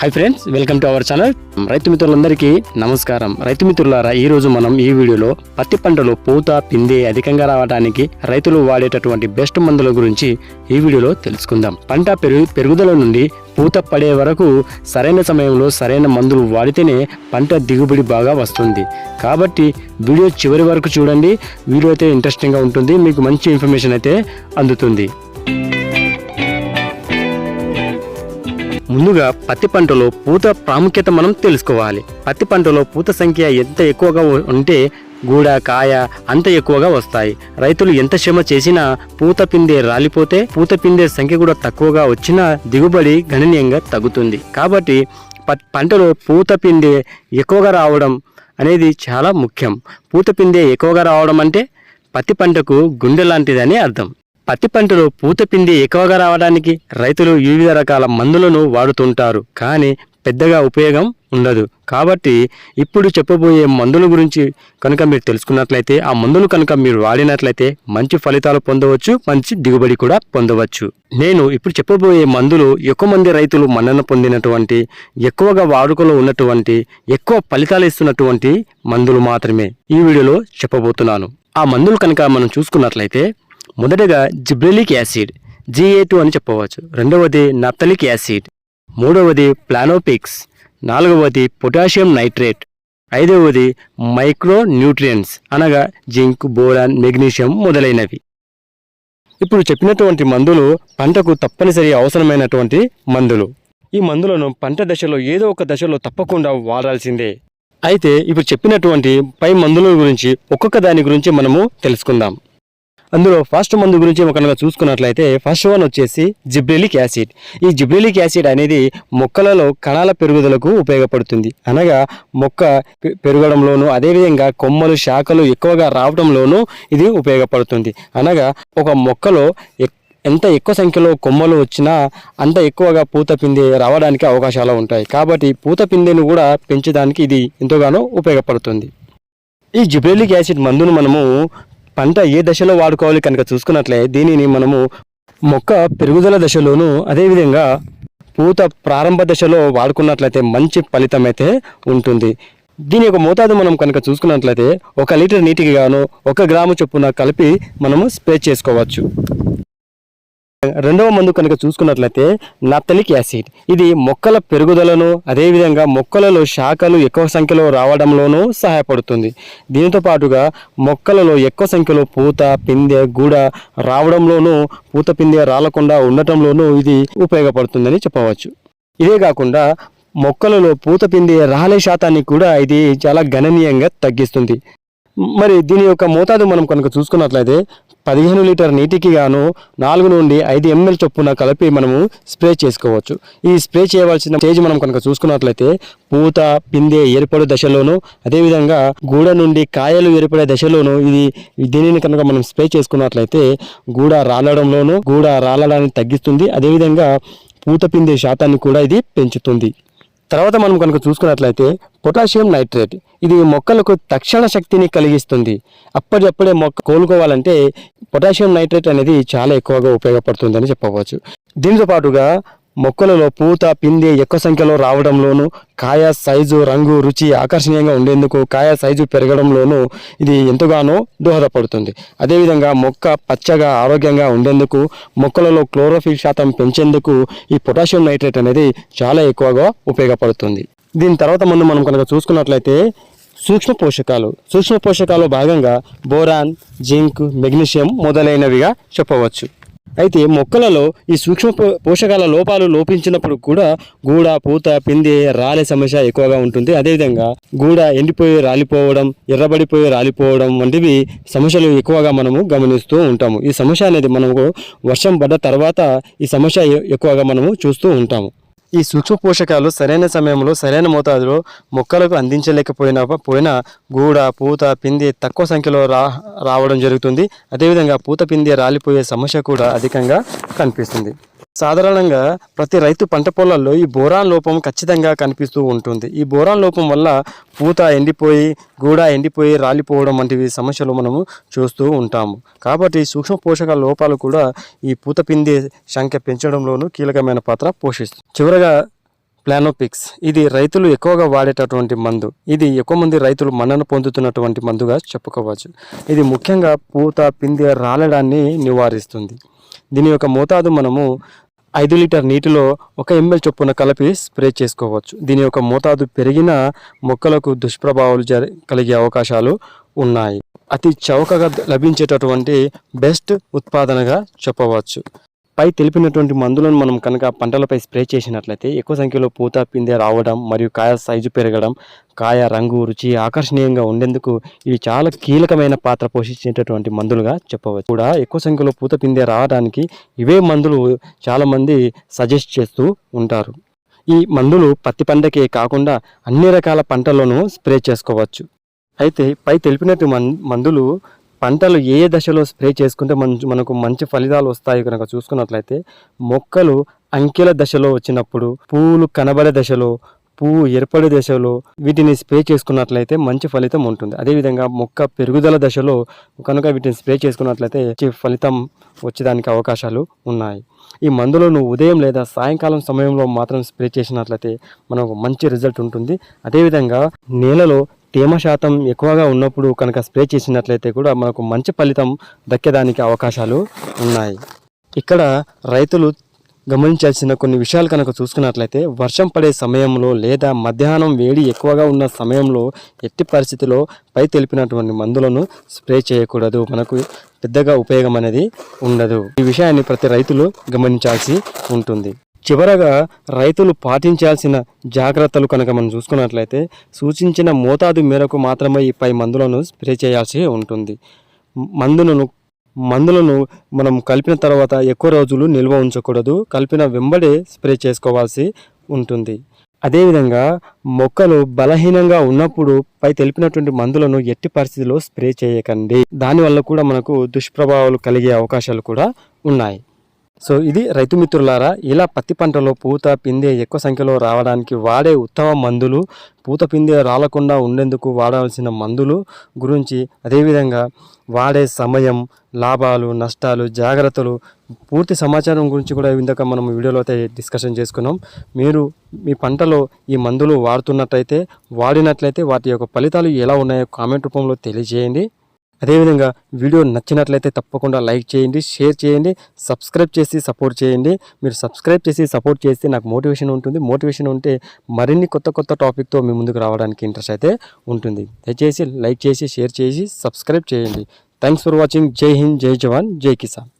Hi friends welcome to our channel రైతు మిత్రులందరికీ నమస్కారం. రైతు మిత్రులారా ఈ రోజు మనం ఈ వీడియోలో పత్తి పంటలో పూత పిందె అధికంగా రావడానికి రైతులు వాడేటటువంటి బెస్ట్ మందుల గురించి ఈ వీడియోలో తెలుసుకుందాం. పంట పెరుగు పెరుగుదల నుండి పూత పడే వరకు సరైన సమయంలో సరైన మందులు వాడితేనే పంట దిగుబడి బాగా వస్తుంది. కాబట్టి వీడియో చివరి వరకు చూడండి. వీడియో అయితే ఇంట్రెస్టింగ్గా ఉంటుంది. మీకు మంచి ఇన్ఫర్మేషన్ అయితే అందుతుంది. ముందుగా పత్తి పంటలో పూత ప్రాముఖ్యత మనం తెలుసుకోవాలి. పత్తి పంటలో పూత సంఖ్య ఎంత ఎక్కువగా ఉంటే గూడ కాయ అంత ఎక్కువగా వస్తాయి. రైతులు ఎంత శ్రమ చేసినా పూత పిందె రాలిపోతే పూత పిందె సంఖ్య కూడా తక్కువగా వచ్చినా దిగుబడి గణనీయంగా తగ్గుతుంది. కాబట్టి పంటలో పూత పిందె ఎక్కువగా రావడం అనేది చాలా ముఖ్యం. పూత పిందె ఎక్కువగా రావడం అంటే పత్తి పంటకు గుండె లాంటిదని అర్థం. పత్తి పంటలో పూత పిండి ఎక్కువగా రావడానికి రైతులు వివిధ రకాల మందులను వాడుతుంటారు. కానీ పెద్దగా ఉపయోగం ఉండదు. కాబట్టి ఇప్పుడు చెప్పబోయే మందుల గురించి కనుక మీరు తెలుసుకున్నట్లయితే ఆ మందులు కనుక మీరు వాడినట్లయితే మంచి ఫలితాలు పొందవచ్చు మంచి దిగుబడి కూడా పొందవచ్చు. నేను ఇప్పుడు చెప్పబోయే మందులు ఎక్కువ మంది రైతులు మన్నన పొందినటువంటి ఎక్కువగా వాడుకలో ఉన్నటువంటి ఎక్కువ ఫలితాలు ఇస్తున్నటువంటి మందులు మాత్రమే ఈ వీడియోలో చెప్పబోతున్నాను. ఆ మందులు కనుక మనం చూసుకున్నట్లయితే మొదటగా జిబ్రెలిక్ యాసిడ్ జిఏ టూ అని చెప్పవచ్చు. రెండవది నప్తలిక్ యాసిడ్ మూడవది ప్లానోపిక్స్ నాలుగవది పొటాషియం నైట్రేట్ ఐదవది మైక్రో న్యూట్రియంట్స్ అనగా జింక్ బోరాన్ మెగ్నీషియం మొదలైనవి. ఇప్పుడు చెప్పినటువంటి మందులు పంటకు తప్పనిసరి అవసరమైనటువంటి మందులు. ఈ మందులను పంట దశలో ఏదో ఒక దశలో తప్పకుండా వాడాల్సిందే. అయితే ఇప్పుడు చెప్పినటువంటి పై మందుల గురించి ఒక్కొక్క దాని గురించి మనము తెలుసుకుందాం. అందులో ఫస్ట్ మందు గురించి కనుక చూసుకున్నట్లయితే ఫస్ట్ వన్ వచ్చేసి జిబ్రెలిక్ యాసిడ్. ఈ జిబ్రెలిక్ యాసిడ్ అనేది మొక్కలలో కణాల పెరుగుదలకు ఉపయోగపడుతుంది. అనగా మొక్క పెరగడంలోనూ పెరగడంలోను అదేవిధంగా కొమ్మలు శాఖలు ఎక్కువగా రావడంలోనూ ఇది ఉపయోగపడుతుంది. అనగా ఒక మొక్కలో ఎక్- ఎంత ఎక్కువ సంఖ్యలో కొమ్మలు వచ్చినా అంత ఎక్కువగా పూత పిందె రావడానికి అవకాశాలు ఉంటాయి. కాబట్టి పూత పిందెను కూడా పెంచడానికి ఇది ఎంతగానో ఉపయోగపడుతుంది. ఈ జిబ్రెలిక్ యాసిడ్ మందును మనము పంట ఏ దశలో వాడుకోవాలి కనుక చూసుకున్నట్లే దీనిని మనము మొక్క పెరుగుదల దశలోను అదేవిధంగా పూత ప్రారంభ దశలో వాడుకున్నట్లయితే మంచి ఫలితం అయితే ఉంటుంది. దీని యొక్క మోతాదు మనం కనుక చూసుకున్నట్లయితే ఒక లీటర్ నీటికి గాను ఒక గ్రాము చొప్పున కలిపి మనము స్ప్రే చేసుకోవచ్చు. రెండవ మందు కనుక చూసుకున్నట్లయితే నత్తలిక్ యాసిడ్. ఇది మొక్కల పెరుగుదలను అదేవిధంగా మొక్కలలో శాఖలు ఎక్కువ సంఖ్యలో రావడంలోనూ సహాయపడుతుంది. దీనితో పాటుగా మొక్కలలో ఎక్కువ సంఖ్యలో పూత పిందె గూడ రావడంలోనూ పూత పిందె రాలకుండా ఉండటంలోనూ ఇది ఉపయోగపడుతుందని చెప్పవచ్చు. ఇదే కాకుండా మొక్కలలో పూత పిందె రాలే శాతాన్ని కూడా ఇది చాలా గణనీయంగా తగ్గిస్తుంది. మరి దీని యొక్క మోతాదు మనం కనుక చూసుకున్నట్లయితే పదిహేను లీటర్ నీటికి గాను నాలుగు నుండి ఐదు ఎంఎల్ చొప్పున కలిపి మనము స్ప్రే చేసుకోవచ్చు. ఈ స్ప్రే చేయవలసిన స్టేజ్ మనం కనుక చూసుకున్నట్లయితే పూత పిందె ఏర్పడు దశలోను అదేవిధంగా గూడ నుండి కాయలు ఏర్పడే దశలోను ఇది దీనిని కనుక మనం స్ప్రే చేసుకున్నట్లయితే గూడ రాలడంలోను గూడ రాలడాన్ని తగ్గిస్తుంది. అదేవిధంగా పూత పిందె శాతాన్ని కూడా ఇది పెంచుతుంది. తర్వాత మనం కనుక చూసుకున్నట్లయితే పొటాషియం నైట్రేట్ ఇది మొక్కలకు తక్షణ శక్తిని కలిగిస్తుంది. అప్పటికప్పుడే మొక్క కోలుకోవాలంటే పొటాషియం నైట్రేట్ అనేది చాలా ఎక్కువగా ఉపయోగపడుతుందని చెప్పవచ్చు. దీంతో పాటుగా మొక్కలలో పూత పిందె ఎక్కువ సంఖ్యలో రావడంలోను కాయ సైజు రంగు రుచి ఆకర్షణీయంగా ఉండేందుకు కాయ సైజు పెరగడంలోనూ ఇది ఎంతగానో దోహదపడుతుంది. అదేవిధంగా మొక్క పచ్చగా ఆరోగ్యంగా ఉండేందుకు మొక్కలలో క్లోరోఫిల్ శాతం పెంచేందుకు ఈ పొటాషియం నైట్రేట్ అనేది చాలా ఎక్కువగా ఉపయోగపడుతుంది. దీని తర్వాత ముందు మనం కనుక చూసుకున్నట్లయితే సూక్ష్మ పోషకాలు. సూక్ష్మ పోషకాలు భాగంగా బోరాన్ జింక్ మెగ్నీషియం మొదలైనవిగా చెప్పవచ్చు. అయితే మొక్కలలో ఈ సూక్ష్మ పో- పోషకాల లోపాలు లోపించినప్పుడు కూడా గూడ పూత పిందె రాలే సమస్య ఎక్కువగా ఉంటుంది. అదేవిధంగా గూడ ఎండిపోయి రాలిపోవడం ఎర్రబడిపోయి రాలిపోవడం వంటివి సమస్యలు ఎక్కువగా మనము గమనిస్తూ ఉంటాము. ఈ సమస్య అనేది మనము వర్షం పడ్డ తర్వాత ఈ సమస్య ఎక్కువగా మనము చూస్తూ ఉంటాము. ఈ సూక్ష్మ పోషకాలు సరైన సమయంలో సరైన మోతాదులో మొక్కలకు అందించలేకపోయినా పోయినా గూడ పూత పిండి తక్కువ సంఖ్యలో రా రావడం జరుగుతుంది. అదేవిధంగా పూత పిండి రాలిపోయే సమస్య కూడా అధికంగా కనిపిస్తుంది. సాధారణంగా ప్రతి రైతు పంట పొలాల్లో ఈ బోరాన్ లోపం ఖచ్చితంగా కనిపిస్తూ ఉంటుంది. ఈ బోరాన్ లోపం వల్ల పూత ఎండిపోయి గూడ ఎండిపోయి రాలిపోవడం వంటివి సమస్యలు మనము చూస్తూ ఉంటాము. కాబట్టి సూక్ష్మ పోషక లోపాలు కూడా ఈ పూత పిండి సంఖ్య పెంచడంలోనూ కీలకమైన పాత్ర పోషిస్తుంది. చివరగా ప్లానోపిక్స్. ఇది రైతులు ఎక్కువగా వాడేటటువంటి మందు. ఇది ఎక్కువ మంది రైతులు మన్నన పొందుతున్నటువంటి మందుగా చెప్పుకోవచ్చు. ఇది ముఖ్యంగా పూత పిందె రాలడాన్ని నివారిస్తుంది. దీని యొక్క మోతాదు మనము ఐదు లీటర్ నీటిలో ఒక ఎంఎల్ చొప్పున కలిపి స్ప్రే చేసుకోవచ్చు. దీని యొక్క మోతాదు పెరిగిన మొక్కలకు దుష్ప్రభావాలు కలిగే అవకాశాలు ఉన్నాయి. అతి చౌకగా లభించేటటువంటి బెస్ట్ ఉత్పాదనగా చెప్పవచ్చు. పై తెలిపినటువంటి మందులను మనం కనుక పంటలపై స్ప్రే చేసినట్లయితే ఎక్కువ సంఖ్యలో పూత పిందె రావడం మరియు కాయ సైజు పెరగడం కాయ రంగు రుచి ఆకర్షణీయంగా ఉండేందుకు ఇవి చాలా కీలకమైన పాత్ర పోషించేటటువంటి మందులుగా చెప్పవచ్చు. కూడా ఎక్కువ సంఖ్యలో పూత పిందె రావడానికి ఇవే మందులు చాలామంది సజెస్ట్ చేస్తూ ఉంటారు. ఈ మందులు పత్తి పంటకే కాకుండా అన్ని రకాల పంటల్లోనూ స్ప్రే చేసుకోవచ్చు. అయితే పై తెలిపినట్టు మందులు పంటలు ఏ దశలో స్ప్రే చేసుకుంటే మంచి మనకు మంచి ఫలితాలు వస్తాయి కనుక చూసుకున్నట్లయితే మొక్కలు అంకెల దశలో వచ్చినప్పుడు పూలు కనబడే దశలో పువ్వు ఏర్పడే దశలో వీటిని స్ప్రే చేసుకున్నట్లయితే మంచి ఫలితం ఉంటుంది. అదేవిధంగా మొక్క పెరుగుదల దశలో కనుక వీటిని స్ప్రే చేసుకున్నట్లయితే మంచి ఫలితం వచ్చేదానికి అవకాశాలు ఉన్నాయి. ఈ మందులను ఉదయం లేదా సాయంకాలం సమయంలో మాత్రం స్ప్రే చేసినట్లయితే మనకు మంచి రిజల్ట్ ఉంటుంది. అదేవిధంగా నేలలో తేమ శాతం ఎక్కువగా ఉన్నప్పుడు కనుక స్ప్రే చేసినట్లయితే కూడా మనకు మంచి ఫలితం దక్కేదానికి అవకాశాలు ఉన్నాయి. ఇక్కడ రైతులు గమనించాల్సిన కొన్ని విషయాలు కనుక చూసుకున్నట్లయితే వర్షం పడే సమయంలో లేదా మధ్యాహ్నం వేడి ఎక్కువగా ఉన్న సమయంలో ఎట్టి పరిస్థితిలో పై తెలిపినటువంటి మందులను స్ప్రే చేయకూడదు. మనకు పెద్దగా ఉపయోగం అనేది ఉండదు. ఈ విషయాన్ని ప్రతి రైతులు గమనించాల్సి ఉంటుంది. చివరగా రైతులు పాటించాల్సిన జాగ్రత్తలు కనుక మనం చూసుకున్నట్లయితే సూచించిన మోతాదు మేరకు మాత్రమే ఈ పై మందులను స్ప్రే చేయాల్సి ఉంటుంది. మందులను మందులను మనం కలిపిన తర్వాత ఎక్కువ రోజులు నిల్వ ఉంచకూడదు. కలిపిన వెంబడే స్ప్రే చేసుకోవాల్సి ఉంటుంది. అదేవిధంగా మొక్కలు బలహీనంగా ఉన్నప్పుడు పై తెలిపినటువంటి మందులను ఎట్టి పరిస్థితిలో స్ప్రే చేయకండి. దానివల్ల కూడా మనకు దుష్ప్రభావాలు కలిగే అవకాశాలు కూడా ఉన్నాయి. సో ఇది రైతు మిత్రులారా ఇలా పత్తి పంటలో పూత పిందె ఎక్కువ సంఖ్యలో రావడానికి వాడే ఉత్తమ మందులు. పూత పిందె రాలకుండా ఉండేందుకు వాడాల్సిన మందులు గురించి అదేవిధంగా వాడే సమయం లాభాలు నష్టాలు జాగ్రత్తలు పూర్తి సమాచారం గురించి కూడా ఇందాక మనం వీడియోలో అయితే డిస్కషన్ చేసుకున్నాం. మీరు మీ పంటలో ఈ మందులు వాడుతున్నట్లయితే వాడినట్లయితే వాటి యొక్క ఫలితాలు ఎలా ఉన్నాయో కామెంట్ రూపంలో తెలియజేయండి. అదేవిధంగా వీడియో నచ్చినట్లయితే తప్పకుండా లైక్ చేయండి షేర్ చేయండి సబ్స్క్రైబ్ చేసి సపోర్ట్ చేయండి. మీరు సబ్స్క్రైబ్ చేసి సపోర్ట్ చేస్తే నాకు మోటివేషన్ ఉంటుంది. మోటివేషన్ ఉంటే మరిన్ని కొత్త కొత్త టాపిక్తో మీ ముందుకు రావడానికి ఇంట్రెస్ట్ అయితే ఉంటుంది. దయచేసి లైక్ చేసి షేర్ చేసి సబ్స్క్రైబ్ చేయండి. Thanks for watching. Jai Hind Jai జవాన్ జై కిసాన్.